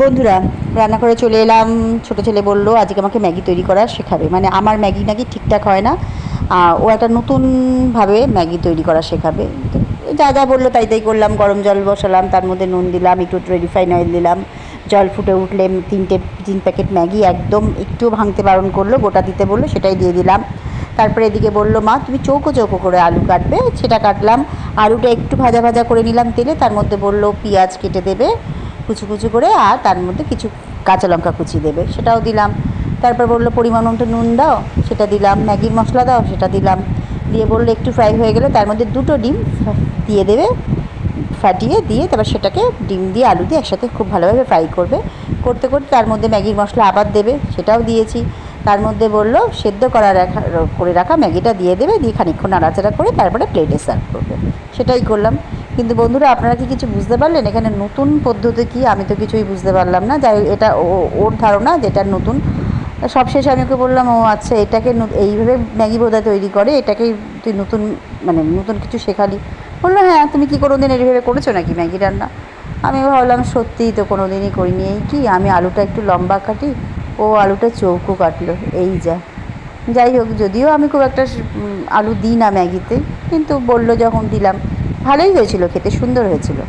বন্ধুরা, রান্না করে চলে এলাম। ছোটো ছেলে বলল, আজকে আমাকে ম্যাগি তৈরি করা শেখাবে। মানে আমার ম্যাগি নাকি ঠিকঠাক হয় না। ও একটা নতুনভাবে ম্যাগি তৈরি করা শেখাবে। যা যা বলল তাই তাই করলাম, গরম জল বসালাম, তার মধ্যে নুন দিলাম, একটু রিফাইন অয়েল দিলাম, জল ফুটে উঠলে তিনটে, তিন প্যাকেট ম্যাগি একদম একটু ভাঙতে বারণ করল, গোটা দিতে বলল, সেটাই দিয়ে দিলাম। তারপরে এদিকে বলল, মা, তুমি চৌকো চৌকো করে আলু কাটবে। সেটা কাটলাম। আলুটা একটু ভাজা ভাজা করে নিলাম তেলে, তার মধ্যে বলল, পেঁয়াজ কেটে দেবে। কুচু কুচু করে আর তার মধ্যে কিছু কাঁচা লঙ্কা কুচি দেবে, সেটাও দিলাম। তারপর বলল, পরিমাণ মতো নুন দাও, সেটা দিলাম। ম্যাগির মশলা দাও, সেটা দিলাম। দিয়ে বলল, একটু ফ্রাই হয়ে গেলে তার মধ্যে দুটো ডিম দিয়ে দেবে, ফাটিয়ে দিয়ে তারপর সেটাকে ডিম দিয়ে আলু দিয়ে একসাথে খুব ভালোভাবে ফ্রাই করবে। করতে করতে তার মধ্যে ম্যাগির মশলা আবার দেবে, সেটাও দিয়েছি। তার মধ্যে বলল, সেদ্ধ করা রাখা, করে রাখা ম্যাগিটা দিয়ে দেবে, দিয়ে খানিক্ষণ নাড়াচাড়া করে তারপরে প্লেটে সার্ভ করবে। সেটাই করলাম। কিন্তু বন্ধুরা, আপনারা কি কিছু বুঝতে পারলেন? এখানে নতুন পদ্ধতি কি? আমি তো কিছুই বুঝতে পারলাম না। যাই এটা ওর ধারণা যেটা নতুন। সবশেষে আমি ওকে বললাম, ও আচ্ছা এটাকে এইভাবে ম্যাগি বোধহয় তৈরি করে, এটাকেই তুই নতুন মানে নতুন কিছু শেখালি। বলল হ্যাঁ তুমি কি কোনো দিন এইভাবে করেছ নাকি ম্যাগি রান্না? আমি ভাবলাম সত্যিই তো কোনো দিনই করিনি। এই কি, আমি আলুটা একটু লম্বা কাটি, ও আলুটা চৌকো কাটলো। এই যা। যাই হোক, যদিও আমি খুব একটা আলু দিই না ম্যাগিতে, কিন্তু বলল যখন দিলাম। ভালোই হয়েছিল খেতে সুন্দর হয়েছিল।